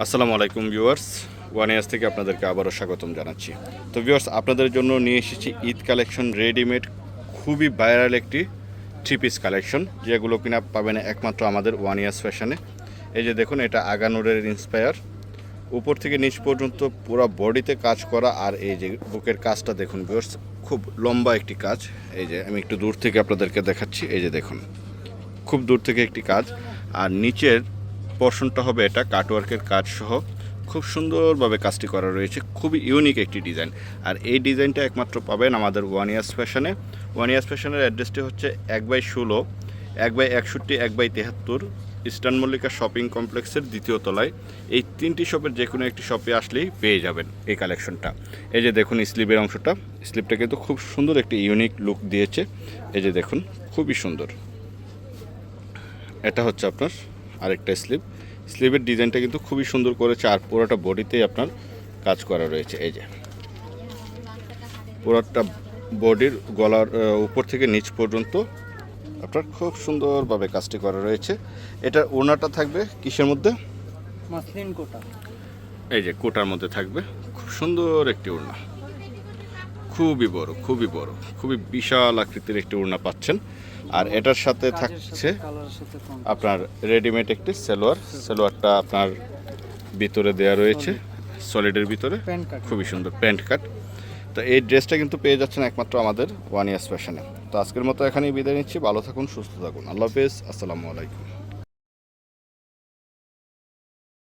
আসসালামু আলাইকুম viewers, one years থেকে আপনাদেরকে আবারও স্বাগতম জানাচ্ছি। তো ভিউয়ার্স, আপনাদের জন্য নিয়ে এসেছি ঈদ কালেকশন রেডিমেড, খুবই ভাইরাল একটি থ্রি পিস কালেকশন, যেগুলো কিনা পাবেন একমাত্র আমাদের ওয়ান ইয়ার্স ফ্যাশনে। এই যে দেখুন, এটা আগানুরের ইন্সপায়ার উপর থেকে নিচ পর্যন্ত পুরো বডিতে কাজ করা, আর এই যে বুকের কাজটা দেখুন ভিউয়ার্স, খুব লম্বা একটি কাজ। এই যে আমি একটু দূর থেকে আপনাদেরকে দেখাচ্ছি, এই যে দেখুন, খুব দূর থেকে একটি কাজ। আর নিচের পোর্শনটা হবে এটা কাটওয়ার্কের কাজ সহ খুব সুন্দরভাবে কাজটি করা রয়েছে, খুবই ইউনিক একটি ডিজাইন আর এই ডিজাইনটা একমাত্র পাবেন আমাদের ওয়ান ইয়ার্স ফ্যাশনে ওয়ান ইয়ার্স ফ্যাশনের অ্যাড্রেসটি হচ্ছে এক বাই ষোলো, এক বাই একষট্টি, এক বাই তেহাত্তর ইস্টার্ন মল্লিকা শপিং কমপ্লেক্সের দ্বিতীয় তলায়। এই তিনটি শপের যে কোনো একটি শপে আসলেই পেয়ে যাবেন এই কালেকশনটা এই যে দেখুন স্লিপের অংশটা স্লিপটা কিন্তু খুব সুন্দর একটি ইউনিক লুক দিয়েছে। এই যে দেখুন, খুবই সুন্দর। এটা হচ্ছে আপনার আরেকটা স্লিপ স্লিপের ডিজাইনটা কিন্তু খুবই সুন্দর করেছে আর পুরোটা বডিতেই আপনার কাজ করা রয়েছে এই যে। পুরোটা বডির গলার উপর থেকে নিচ পর্যন্ত আপনার খুব সুন্দরভাবে কাজটি করা রয়েছে। এটা ওনাটা থাকবে কিসের মধ্যে? মাসলিন কোটা। এই যে কোটার মধ্যে থাকবে। খুব সুন্দর একটি ওড়না। খুবই বড় খুবই বড়। খুবই বিশাল আকৃতির একটি ওড়না পাচ্ছেন। আর এটার সাথে থাকছে আপনার রেডিমেড একটি সালোয়ার। সালোয়ারটা আপনার ভিতরে দেয়া রয়েছে সলিডের ভিতরে। খুবই সুন্দর প্যান্ট কাট তো এই ড্রেসটা কিন্তু পেয়ে যাচ্ছেন একমাত্র আমাদের ওয়ান ইয়ার্স ফ্যাশনে তো আজকের মতো এখানেই বিদায় নিচ্ছি। ভালো থাকুন সুস্থ থাকুন। আল্লাহ হাফেজ। আসসালামু আলাইকুম।